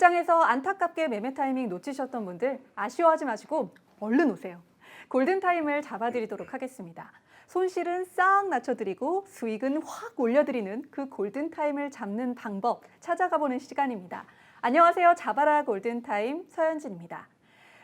오늘 장에서 안타깝게 매매 타이밍 놓치셨던 분들 아쉬워하지 마시고 얼른 오세요. 골든타임을 잡아드리도록 하겠습니다. 손실은 싹 낮춰드리고 수익은 확 올려드리는 그 골든타임을 잡는 방법 찾아가 보는 시간입니다. 안녕하세요. 자바라 골든타임 서현진입니다.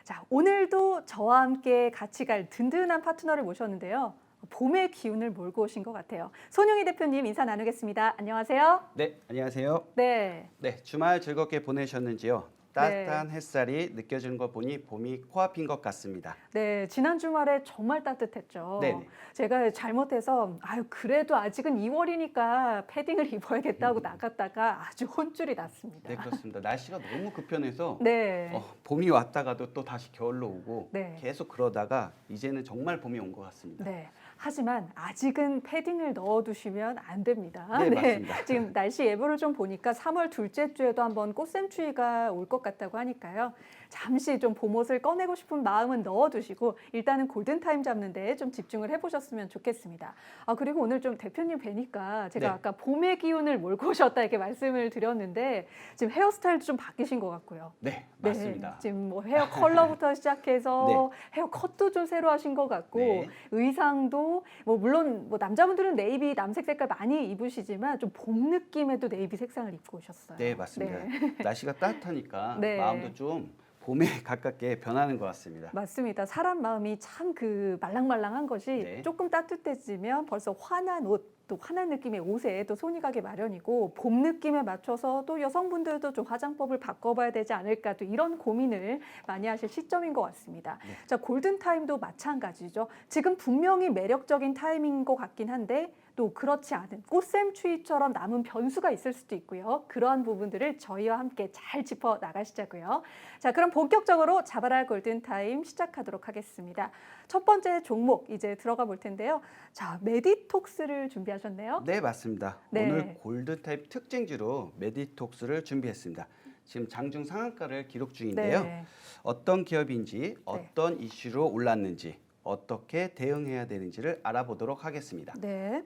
자, 오늘도 저와 함께 같이 갈 든든한 파트너를 모셨는데요. 봄의 기운을 몰고 오신 것 같아요. 손용희 대표님 인사 나누겠습니다. 안녕하세요. 네, 안녕하세요. 네. 네, 주말 즐겁게 보내셨는지요? 따뜻한 햇살이 느껴지는 거 보니 봄이 코앞인 것 같습니다. 네, 지난 주말에 정말 따뜻했죠. 네네. 제가 잘못해서 아유 그래도 아직은 2월이니까 패딩을 입어야겠다 하고 나갔다가 아주 혼쭐이 났습니다. 네, 그렇습니다. 날씨가 너무 급변해서 네. 어, 봄이 왔다가도 또 다시 겨울로 오고 네. 계속 그러다가 이제는 정말 봄이 온 것 같습니다. 네. 하지만 아직은 패딩을 넣어두시면 안 됩니다. 네, 맞습니다. 지금 날씨 예보를 좀 보니까 3월 둘째 주에도 한번 꽃샘추위가 올 것 같다고 하니까요. 잠시 좀 봄옷을 꺼내고 싶은 마음은 넣어두시고 일단은 골든타임 잡는데 좀 집중을 해보셨으면 좋겠습니다. 아 그리고 오늘 좀 대표님 뵈니까 제가 네. 아까 봄의 기운을 몰고 오셨다 이렇게 말씀을 드렸는데 지금 헤어스타일도 좀 바뀌신 것 같고요. 네, 네, 맞습니다. 지금 뭐 헤어 컬러부터 시작해서 헤어 컷도 좀 새로 하신 것 같고 네. 의상도 뭐 물론 뭐 남자분들은 네이비 남색 색깔 많이 입으시지만 좀 봄 느낌의 또 네이비 색상을 입고 오셨어요. 네, 맞습니다. 네. 날씨가 따뜻하니까 네. 마음도 좀 봄에 가깝게 변하는 것 같습니다. 맞습니다. 사람 마음이 참 그 말랑말랑한 것이 네. 조금 따뜻해지면 벌써 환한 옷, 또 환한 느낌의 옷에 또 손이 가기 마련이고 봄 느낌에 맞춰서 또 여성분들도 좀 화장법을 바꿔봐야 되지 않을까 또 이런 고민을 많이 하실 시점인 것 같습니다. 네. 자 골든 타임도 마찬가지죠. 지금 분명히 매력적인 타이밍인 것 같긴 한데 또 그렇지 않은 꽃샘 추위처럼 남은 변수가 있을 수도 있고요. 그러한 부분들을 저희와 함께 잘 짚어 나가시자고요. 자, 그럼 본격적으로 자바라 골든 타임 시작하도록 하겠습니다. 첫 번째 종목 이제 들어가 볼 텐데요. 자, 메디톡스를 준비하셨네요. 네, 맞습니다. 네. 오늘 골드 타입 특징주로 메디톡스를 준비했습니다. 지금 장중 상한가를 기록 중인데요. 네. 어떤 기업인지 어떤 이슈로 올랐는지 어떻게 대응해야 되는지를 알아보도록 하겠습니다. 네.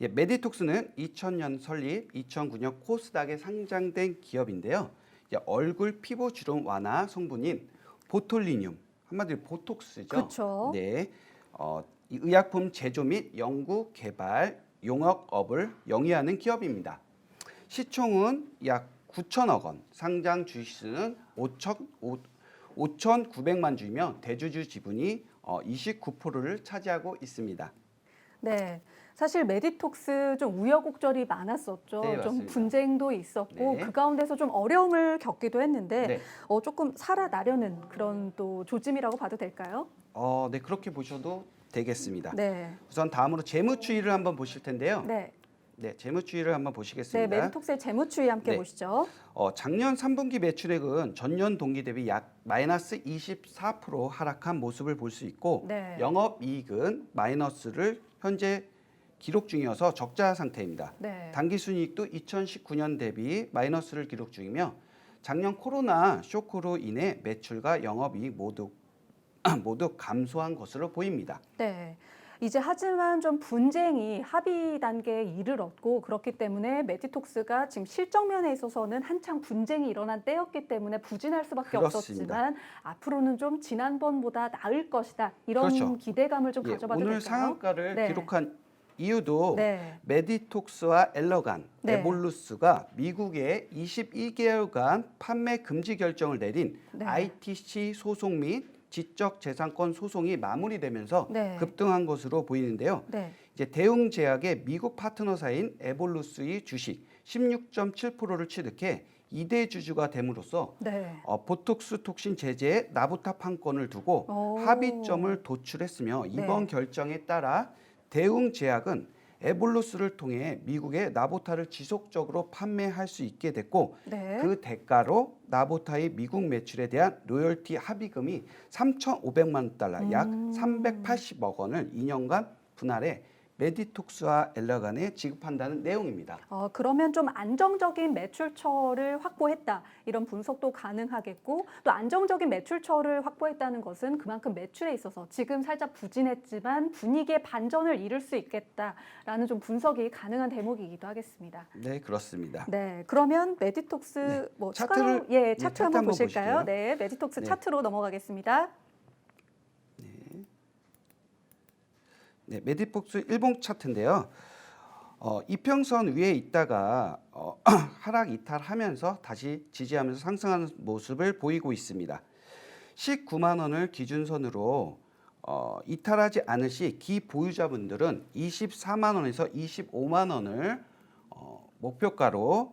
예, 메디톡스는 2000년 설립, 2009년 코스닥에 상장된 기업인데요. 예, 얼굴 피부 주름 완화 성분인 보톨리늄, 한마디로 보톡스죠. 그렇죠. 네, 어, 이 의약품 제조 및 연구 개발 용역업을 영위하는 기업입니다. 시총은 약 9천억 원, 상장 주식수는 5천, 5,900만 주이며 대주주 지분이 어, 29%를 차지하고 있습니다. 네. 사실 메디톡스 좀 우여곡절이 많았었죠. 네, 좀 맞습니다. 분쟁도 있었고 네. 그 가운데서 좀 어려움을 겪기도 했는데 네. 어, 조금 살아나려는 그런 또 조짐이라고 봐도 될까요? 어, 네 그렇게 보셔도 되겠습니다. 네. 우선 다음으로 재무추이를 한번 보실 텐데요. 네, 네. 재무추이를 한번 네, 보시겠습니다. 메디톡스의 재무추이 함께 네. 보시죠. 어, 작년 3분기 매출액은 전년 동기 대비 약 마이너스 24% 하락한 모습을 볼 수 있고 네. 영업이익은 마이너스를 현재 기록 중이어서 적자 상태입니다. 네. 당기순이익도 2019년 대비 마이너스를 기록 중이며 작년 코로나 쇼크로 인해 매출과 영업이익 모두 모두 감소한 것으로 보입니다. 네. 이제 하지만 좀 분쟁이 합의 단계에 이르렀고 그렇기 때문에 메디톡스가 지금 실적면에 있어서는 한창 분쟁이 일어난 때였기 때문에 부진할 수밖에 그렇습니다. 없었지만 앞으로는 좀 지난번보다 나을 것이다 이런 그렇죠. 기대감을 좀 예, 가져봐도 오늘 될까요? 상한가를 네. 기록한 이유도 네. 메디톡스와 엘러간, 네. 에볼루스가 미국에 22개월간 판매 금지 결정을 내린 네. ITC 소송 및 지적 재산권 소송이 마무리되면서 네. 급등한 것으로 보이는데요. 네. 이제 대웅 제약의 미국 파트너사인 에볼루스의 주식 16.7%를 취득해 2대 주주가 됨으로써 네. 어, 보톡스 톡신 제재에 나부탑 한 건을 두고 오. 합의점을 도출했으며 이번 네. 결정에 따라 대웅 제약은 에볼루스를 통해 미국에 나보타를 지속적으로 판매할 수 있게 됐고 네. 그 대가로 나보타의 미국 매출에 대한 로열티 합의금이 3,500만 달러 약 음. 380억 원을 2년간 분할해 메디톡스와 엘러간에 지급한다는 내용입니다. 어, 그러면 좀 안정적인 매출처를 확보했다 이런 분석도 가능하겠고 또 안정적인 매출처를 확보했다는 것은 그만큼 매출에 있어서 지금 살짝 부진했지만 분위기의 반전을 이룰 수 있겠다라는 좀 분석이 가능한 대목이기도 하겠습니다. 네, 그렇습니다. 네, 그러면 메디톡스 네, 뭐 차트를- 추가로 예 네, 차트 차트 한번 한번 보실까요? 보실게요. 네, 메디톡스 네. 차트로 넘어가겠습니다. 네, 메디폭스 일봉 차트인데요. 어, 이평선 위에 있다가 어, 하락 이탈하면서 다시 지지하면서 상승하는 모습을 보이고 있습니다. 19만 원을 기준선으로 어, 이탈하지 않을 시 기 보유자분들은 24만 원에서 25만 원을 어, 목표가로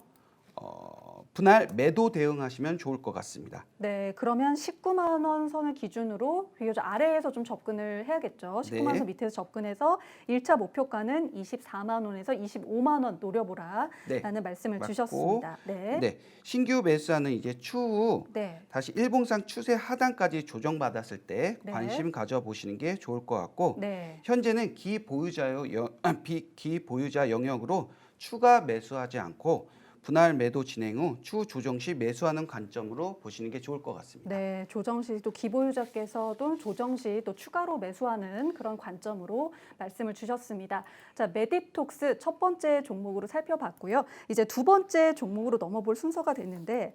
어, 분할 매도 대응하시면 좋을 것 같습니다. 네, 그러면 19만 원 선을 기준으로 비교적 아래에서 좀 접근을 해야겠죠. 19만 네. 원 밑에서 접근해서 1차 목표가는 24만 원에서 25만 원 노려보라라는 네, 말씀을 맞고, 주셨습니다. 네. 네, 신규 매수하는 이제 추후 네. 다시 일봉상 추세 하단까지 조정받았을 때 네. 관심 가져보시는 게 좋을 것 같고 네. 현재는 기 보유자요 영- 비 기 보유자 영역으로 추가 매수하지 않고 분할 매도 진행 후 추후 조정 시 매수하는 관점으로 보시는 게 좋을 것 같습니다. 네, 조정 시 또 기보유자께서도 조정 시 또 추가로 매수하는 그런 관점으로 말씀을 주셨습니다. 자, 메디톡스 첫 번째 종목으로 살펴봤고요. 이제 두 번째 종목으로 넘어볼 순서가 됐는데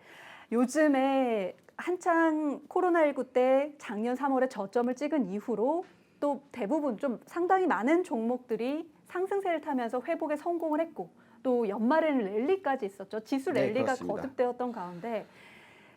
요즘에 한창 코로나19 때 작년 3월에 저점을 찍은 이후로 또 대부분 좀 상당히 많은 종목들이 상승세를 타면서 회복에 성공을 했고 또 연말에는 랠리까지 있었죠. 지수 네, 랠리가 그렇습니다. 거듭되었던 가운데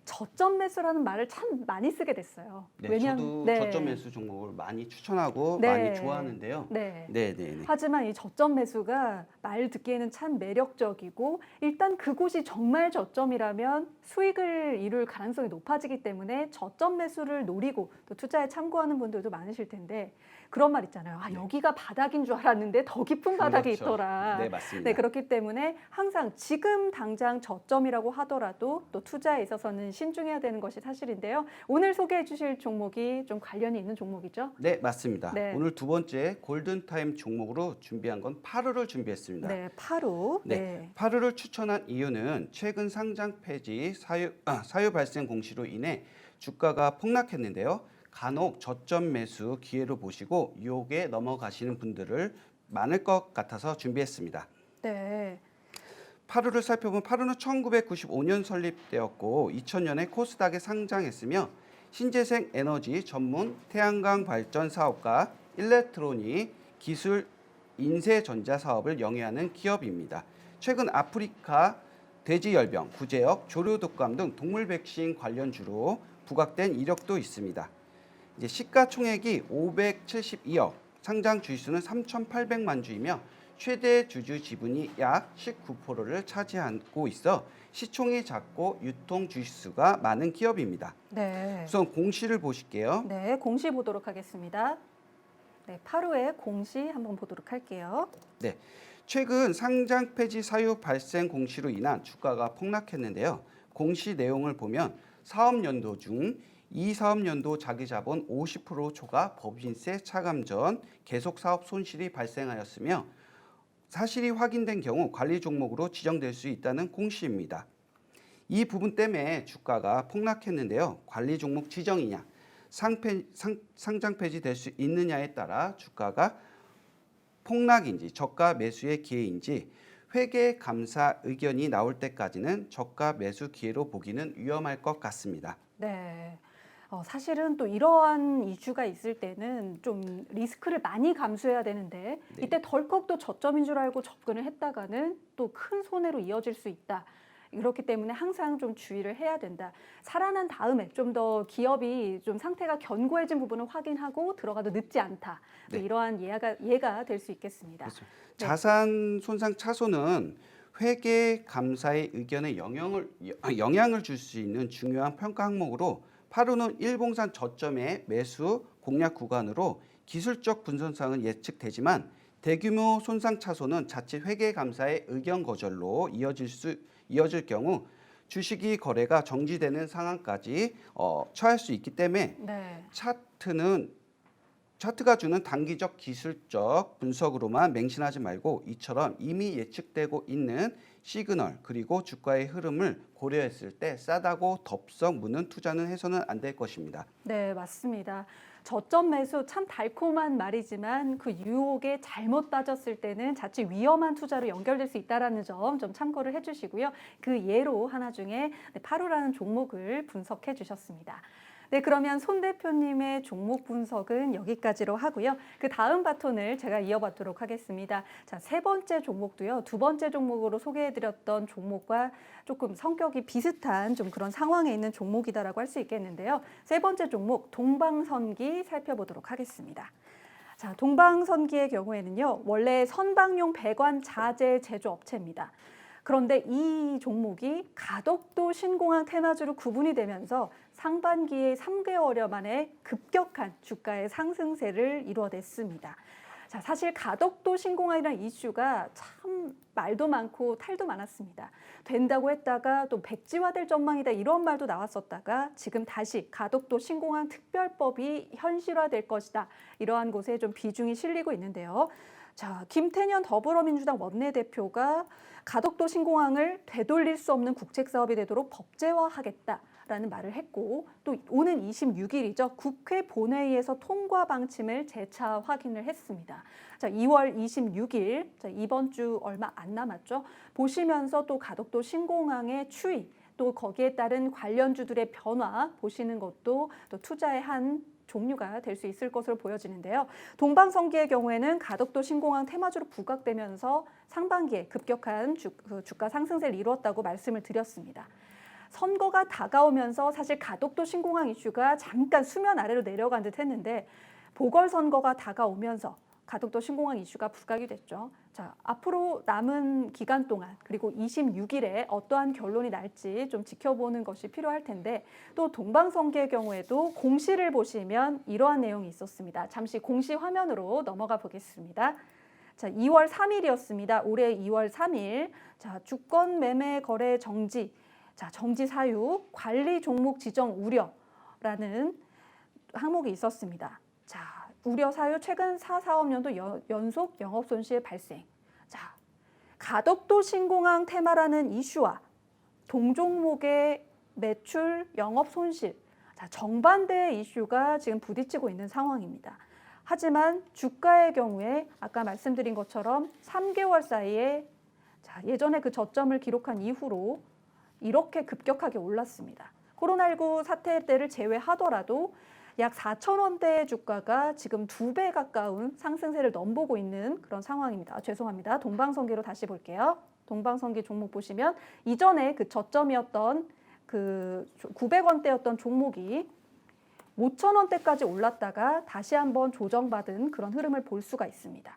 저점 매수라는 말을 참 많이 쓰게 됐어요. 네, 왜냐하면- 저도 네. 저점 매수 종목을 많이 추천하고 네. 많이 좋아하는데요. 네. 네, 네, 네. 하지만 이 저점 매수가 말 듣기에는 참 매력적이고 일단 그곳이 정말 저점이라면 수익을 이룰 가능성이 높아지기 때문에 저점 매수를 노리고 또 투자에 참고하는 분들도 많으실 텐데 그런 말 있잖아요. 아, 네. 여기가 바닥인 줄 알았는데 더 깊은 바닥이 그렇죠. 있더라. 네, 맞습니다. 네, 그렇기 때문에 항상 지금 당장 저점이라고 하더라도 또 투자에 있어서는 신중해야 되는 것이 사실인데요. 오늘 소개해 주실 종목이 좀 관련이 있는 종목이죠? 네, 맞습니다. 네. 오늘 두 번째 골든타임 종목으로 준비한 건 파르를 준비했습니다. 네, 파루. 네. 네. 파르를 추천한 이유는 최근 상장 폐지 사유, 아, 사유 발생 공시로 인해 주가가 폭락했는데요. 간혹 저점 매수 기회로 보시고 유혹에 넘어가시는 분들을 많을 것 같아서 준비했습니다. 네. 파르를 살펴보면 파르는 1995년 설립되었고 2000년에 코스닥에 상장했으며 신재생 에너지 전문 태양광 발전 사업과 일렉트로닉 기술 인쇄 전자 사업을 영위하는 기업입니다. 최근 아프리카 돼지열병, 구제역, 조류 독감 등 동물 백신 관련 주로 부각된 이력도 있습니다. 이제 시가총액이 572억, 상장 주식수는 3,800만 주이며 최대 주주 지분이 약 19%를 차지하고 있어 시총이 작고 유통 주식수가 많은 기업입니다. 네. 우선 공시를 보실게요. 네, 공시 보도록 하겠습니다. 네, 파루의 공시 한번 보도록 할게요. 최근 상장 폐지 사유 발생 공시로 인한 주가가 폭락했는데요. 공시 내용을 보면 사업 연도 중 이 사업연도 자기자본 50% 초과 법인세 차감 전 계속 사업 손실이 발생하였으며 사실이 확인된 경우 관리 종목으로 지정될 수 있다는 공시입니다. 이 부분 때문에 주가가 폭락했는데요. 관리 종목 지정이냐, 상패, 상, 상장 폐지될 수 있느냐에 따라 주가가 폭락인지 저가 매수의 기회인지 회계 감사 의견이 나올 때까지는 저가 매수 기회로 보기는 위험할 것 같습니다. 네. 어, 사실은 또 이러한 이슈가 있을 때는 좀 리스크를 많이 감수해야 되는데 네. 이때 덜컥 또 저점인 줄 알고 접근을 했다가는 또 큰 손해로 이어질 수 있다. 그렇기 때문에 항상 좀 주의를 해야 된다. 살아난 다음에 좀 더 기업이 좀 상태가 견고해진 부분을 확인하고 들어가도 늦지 않다. 뭐 네. 이러한 예가 예가 될 수 있겠습니다. 그렇죠. 네. 자산 손상 차손은 회계 감사의 의견에 영향을 영향을 줄 수 있는 중요한 평가 항목으로 파루는 일봉산 저점의 매수 공략 구간으로 기술적 분선상은 예측되지만 대규모 손상 차손은 자칫 회계 감사의 의견 거절로 이어질 수 이어질 경우 주식이 거래가 정지되는 상황까지 어, 처할 수 있기 때문에 네. 차트는 차트가 주는 단기적 기술적 분석으로만 맹신하지 말고 이처럼 이미 예측되고 있는 시그널 그리고 주가의 흐름을 고려했을 때 싸다고 덥석 무는 투자는 해서는 안 될 것입니다. 네, 맞습니다. 저점 매수 참 달콤한 말이지만 그 유혹에 잘못 빠졌을 때는 자칫 위험한 투자로 연결될 수 있다라는 점 좀 참고를 해주시고요. 그 예로 하나 중에 네, 파루라는 종목을 분석해 주셨습니다. 네, 그러면 손 대표님의 종목 분석은 여기까지로 하고요. 그 다음 바톤을 제가 이어받도록 하겠습니다. 자, 세 번째 종목도요. 두 번째 종목으로 소개해드렸던 종목과 조금 성격이 비슷한 좀 그런 상황에 있는 종목이다라고 할 수 있겠는데요. 세 번째 종목 동방선기 살펴보도록 하겠습니다. 자, 동방선기의 경우에는요. 원래 선박용 배관 자재 제조업체입니다. 그런데 이 종목이 가덕도 신공항 테마주로 구분이 되면서 상반기에 3개월여 만에 급격한 주가의 상승세를 이루어냈습니다. 자, 사실 가덕도 신공항이라는 이슈가 참 말도 많고 탈도 많았습니다. 된다고 했다가 또 백지화될 전망이다 이런 말도 나왔었다가 지금 다시 가덕도 신공항 특별법이 현실화될 것이다 이러한 곳에 좀 비중이 실리고 있는데요. 자, 김태년 더불어민주당 원내대표가 가덕도 신공항을 되돌릴 수 없는 국책 사업이 되도록 법제화하겠다 라는 말을 했고 또 오는 26일이죠. 국회 본회의에서 통과 방침을 재차 확인을 했습니다. 자, 2월 26일 자, 이번 주 얼마 안 남았죠. 보시면서 또 가덕도 신공항의 추이 또 거기에 따른 관련주들의 변화 보시는 것도 또 투자의 한 종류가 될 수 있을 것으로 보여지는데요. 동방성기의 경우에는 가덕도 신공항 테마주로 부각되면서 상반기에 급격한 주, 그 주가 상승세를 이루었다고 말씀을 드렸습니다. 선거가 다가오면서 사실 가덕도 신공항 이슈가 잠깐 수면 아래로 내려간 듯 했는데 보궐선거가 다가오면서 가덕도 신공항 이슈가 부각이 됐죠. 자, 앞으로 남은 기간 동안 그리고 26일에 어떠한 결론이 날지 좀 지켜보는 것이 필요할 텐데 또 동방성기의 경우에도 공시를 보시면 이러한 내용이 있었습니다. 잠시 공시 화면으로 넘어가 보겠습니다. 자, 2월 3일이었습니다. 올해 2월 3일. 자, 주권 매매 거래 정지. 자, 정지 사유 관리 종목 지정 우려라는 항목이 있었습니다. 자, 우려 사유 최근 4, 4업년도 연, 연속 영업 손실 발생. 자, 가덕도 신공항 테마라는 이슈와 동종목의 매출 영업 손실. 자, 정반대의 이슈가 지금 부딪히고 있는 상황입니다. 하지만 주가의 경우에 아까 말씀드린 것처럼 3개월 사이에 자, 예전에 그 저점을 기록한 이후로 이렇게 급격하게 올랐습니다. 코로나19 사태 때를 제외하더라도 약 4천 원대의 주가가 지금 두 배 가까운 상승세를 넘보고 있는 그런 상황입니다. 아, 죄송합니다. 동방성기로 다시 볼게요. 동방성기 종목 보시면 이전에 그 저점이었던 그 900원대였던 종목이 5천 원대까지 올랐다가 다시 한번 조정받은 그런 흐름을 볼 수가 있습니다.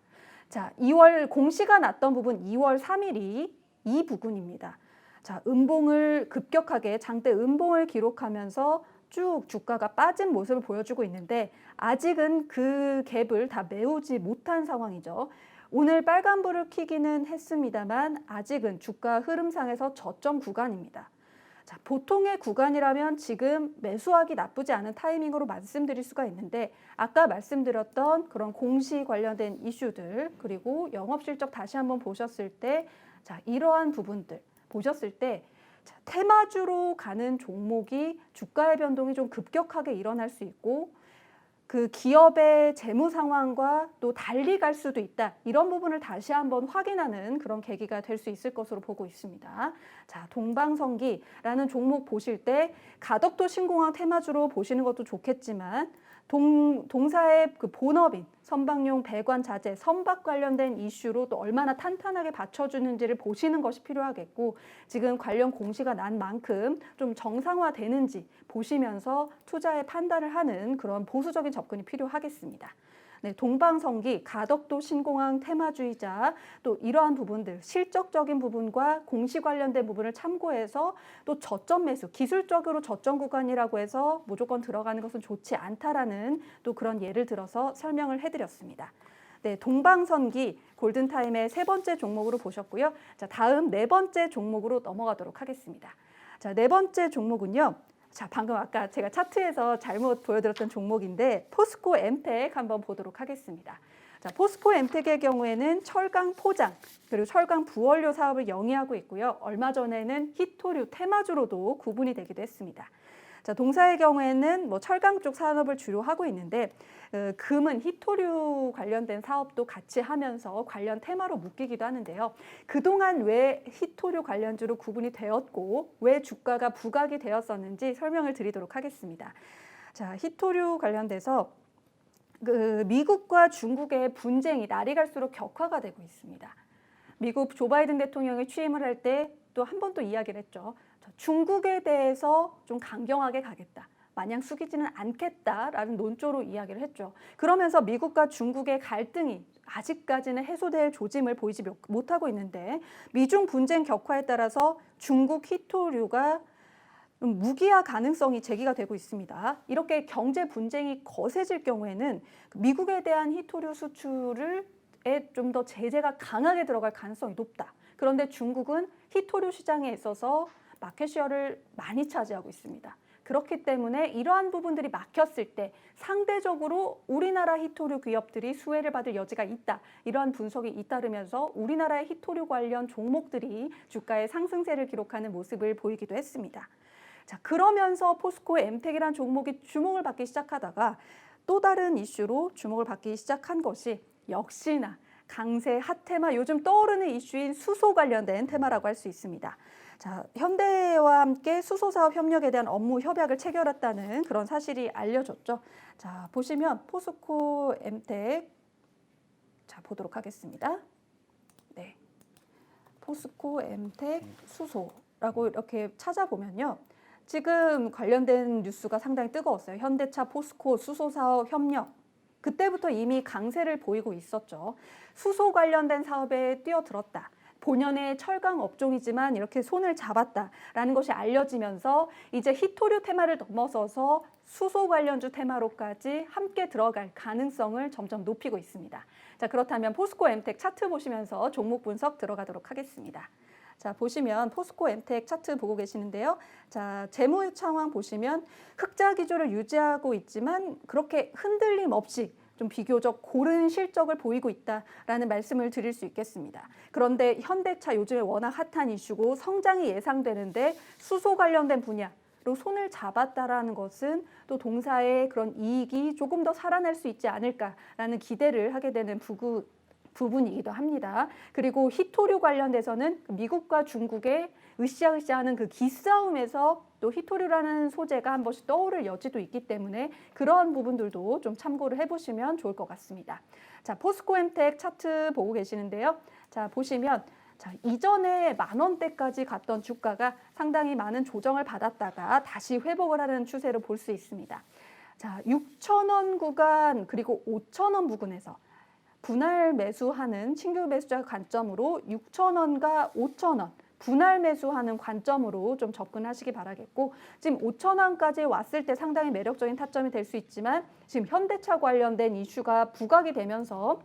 자, 2월 공시가 났던 부분 2월 3일이 이 부분입니다. 자, 음봉을 급격하게 장대 음봉을 기록하면서 쭉 주가가 빠진 모습을 보여주고 있는데 아직은 그 갭을 다 메우지 못한 상황이죠. 오늘 빨간불을 켜기는 했습니다만 아직은 주가 흐름상에서 저점 구간입니다. 자, 보통의 구간이라면 지금 매수하기 나쁘지 않은 타이밍으로 말씀드릴 수가 있는데 아까 말씀드렸던 그런 공시 관련된 이슈들 그리고 영업 실적 다시 한번 보셨을 때 자, 이러한 부분들 보셨을 때 자, 테마주로 가는 종목이 주가의 변동이 좀 급격하게 일어날 수 있고 그 기업의 재무 상황과 또 달리 갈 수도 있다. 이런 부분을 다시 한번 확인하는 그런 계기가 될 수 있을 것으로 보고 있습니다. 자, 동방성기라는 종목 보실 때 가덕도 신공항 테마주로 보시는 것도 좋겠지만 동, 동사의 그 본업인 선박용 배관 자재, 선박 관련된 이슈로 또 얼마나 탄탄하게 받쳐주는지를 보시는 것이 필요하겠고 지금 관련 공시가 난 만큼 좀 정상화되는지 보시면서 투자의 판단을 하는 그런 보수적인 접근이 필요하겠습니다. 네, 동방성기, 가덕도 신공항 테마주의자 또 이러한 부분들 실적적인 부분과 공시 관련된 부분을 참고해서 또 저점 매수, 기술적으로 저점 구간이라고 해서 무조건 들어가는 것은 좋지 않다라는 또 그런 예를 들어서 설명을 해드렸습니다. 네, 동방선기 골든타임의 세 번째 종목으로 보셨고요. 자, 다음 네 번째 종목으로 넘어가도록 하겠습니다. 자, 네 번째 종목은요. 자, 방금 아까 제가 차트에서 잘못 보여드렸던 종목인데 포스코 엠텍 한번 보도록 하겠습니다. 자, 포스코 엠텍의 경우에는 철강 포장 그리고 철강 부원료 사업을 영위하고 있고요. 얼마 전에는 히토류 테마주로도 구분이 되기도 했습니다. 자, 동사의 경우에는 뭐 철강 쪽 산업을 주로 하고 있는데 어, 금은 히토류 관련된 사업도 같이 하면서 관련 테마로 묶이기도 하는데요. 그동안 왜 히토류 관련주로 구분이 되었고 왜 주가가 부각이 되었었는지 설명을 드리도록 하겠습니다. 자, 히토류 관련돼서 그 미국과 중국의 분쟁이 날이 갈수록 격화가 되고 있습니다. 미국 조 바이든 대통령이 취임을 할 때 또 한 번 또 이야기를 했죠. 저 중국에 대해서 좀 강경하게 가겠다. 마냥 숙이지는 않겠다라는 논조로 이야기를 했죠. 그러면서 미국과 중국의 갈등이 아직까지는 해소될 조짐을 보이지 못- 못하고 있는데 미중 분쟁 격화에 따라서 중국 히토류가 좀 무기화 가능성이 제기가 되고 있습니다. 이렇게 경제 분쟁이 거세질 경우에는 미국에 대한 히토류 수출을 좀 더 제재가 강하게 들어갈 가능성이 높다. 그런데 중국은 히토류 시장에 있어서 마켓시어를 많이 차지하고 있습니다. 그렇기 때문에 이러한 부분들이 막혔을 때 상대적으로 우리나라 히토류 기업들이 수혜를 받을 여지가 있다. 이러한 분석이 잇따르면서 우리나라의 히토류 관련 종목들이 주가의 상승세를 기록하는 모습을 보이기도 했습니다. 자, 그러면서 포스코 엠텍이란 종목이 주목을 받기 시작하다가 또 다른 이슈로 주목을 받기 시작한 것이 역시나 강세 핫테마 요즘 떠오르는 이슈인 수소 관련된 테마라고 할 수 있습니다. 자, 현대와 함께 수소 사업 협력에 대한 업무 협약을 체결했다는 그런 사실이 알려졌죠. 자, 보시면 포스코 엠텍 자, 보도록 하겠습니다. 네. 포스코 엠텍 수소라고 이렇게 찾아보면요. 지금 관련된 뉴스가 상당히 뜨거웠어요. 현대차 포스코 수소 사업 협력. 그때부터 이미 강세를 보이고 있었죠. 수소 관련된 사업에 뛰어들었다. 본연의 철강 업종이지만 이렇게 손을 잡았다라는 것이 알려지면서 이제 히토류 테마를 넘어서서 수소 관련주 테마로까지 함께 들어갈 가능성을 점점 높이고 있습니다. 자, 그렇다면 포스코 엠텍 차트 보시면서 종목 분석 들어가도록 하겠습니다. 자, 보시면 포스코 엠텍 차트 보고 계시는데요. 자, 재무 상황 보시면 흑자 기조를 유지하고 있지만 그렇게 흔들림 없이 좀 비교적 고른 실적을 보이고 있다라는 말씀을 드릴 수 있겠습니다. 그런데 현대차 요즘에 워낙 핫한 이슈고 성장이 예상되는데 수소 관련된 분야 로 손을 잡았다라는 것은 또 동사의 그런 이익이 조금 더 살아날 수 있지 않을까라는 기대를 하게 되는 부구, 부분이기도 합니다. 그리고 히토류 관련돼서는 미국과 중국의 으쌰으쌰하는 그 기싸움에서 또 히토류라는 소재가 한 번씩 떠오를 여지도 있기 때문에 그런 부분들도 좀 참고를 해보시면 좋을 것 같습니다. 자, 포스코엠텍 차트 보고 계시는데요. 자, 보시면 자, 이전에 만 원대까지 갔던 주가가 상당히 많은 조정을 받았다가 다시 회복을 하는 추세로 볼 수 있습니다. 자, 6천 원 구간 그리고 5천 원 부근에서 분할 매수하는 신규 매수자 관점으로 6천 원과 5천 원 분할 매수하는 관점으로 좀 접근하시기 바라겠고 지금 5천 원까지 왔을 때 상당히 매력적인 타점이 될 수 있지만 지금 현대차 관련된 이슈가 부각이 되면서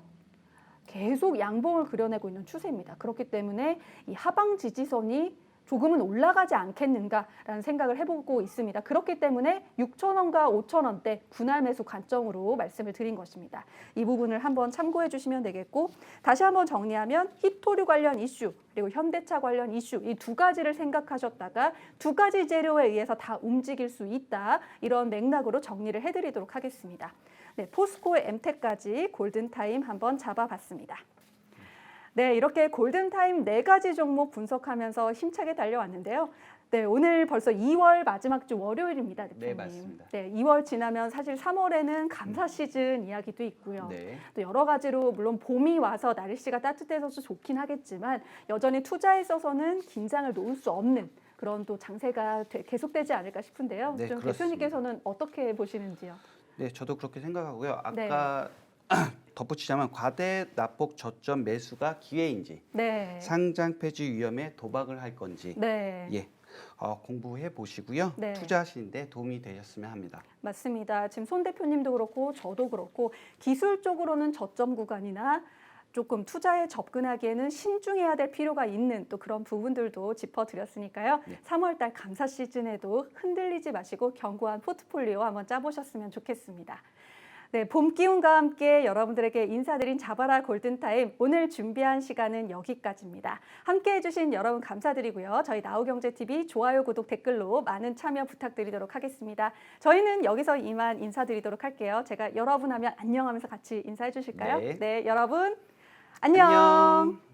계속 양봉을 그려내고 있는 추세입니다. 그렇기 때문에 이 하방 지지선이 조금은 올라가지 않겠는가라는 생각을 해보고 있습니다. 그렇기 때문에 6천 원과 5천 원대 분할 매수 관점으로 말씀을 드린 것입니다. 이 부분을 한번 참고해 주시면 되겠고 다시 한번 정리하면 히토류 관련 이슈 그리고 현대차 관련 이슈 이 두 가지를 생각하셨다가 두 가지 재료에 의해서 다 움직일 수 있다 이런 맥락으로 정리를 해드리도록 하겠습니다. 네, 포스코의 엠텍까지 골든타임 한번 잡아봤습니다. 네, 이렇게 골든타임 네 가지 종목 분석하면서 힘차게 달려왔는데요. 네, 오늘 벌써 2월 마지막 주 월요일입니다, 대표님. 네, 맞습니다. 네, 2월 지나면 사실 3월에는 감사 시즌 이야기도 있고요. 네. 또 여러 가지로 물론 봄이 와서 날씨가 따뜻해서 좋긴 하겠지만 여전히 투자에 있어서는 긴장을 놓을 수 없는 그런 또 장세가 되- 계속되지 않을까 싶은데요. 네, 좀 그렇습니다. 대표님께서는 어떻게 보시는지요? 네, 저도 그렇게 생각하고요. 네. 아까 덧붙이자면 과대 납폭 저점 매수가 기회인지 네. 상장 폐지 위험에 도박을 할 건지 네. 예 어, 공부해 보시고요. 네. 투자하시는데 도움이 되셨으면 합니다. 맞습니다. 지금 손 대표님도 그렇고 저도 그렇고 기술적으로는 저점 구간이나 조금 투자에 접근하기에는 신중해야 될 필요가 있는 또 그런 부분들도 짚어드렸으니까요. 네. 3월달 감사 시즌에도 흔들리지 마시고 견고한 포트폴리오 한번 짜보셨으면 좋겠습니다. 네, 봄 기운과 함께 여러분들에게 인사드린 자바라 골든타임 오늘 준비한 시간은 여기까지입니다. 함께 해주신 여러분 감사드리고요. 저희 나우경제TV 좋아요, 구독, 댓글로 많은 참여 부탁드리도록 하겠습니다. 저희는 여기서 이만 인사드리도록 할게요. 제가 여러분 하면 안녕 하면서 같이 인사해 주실까요? 네. 네, 여러분 안녕. 안녕.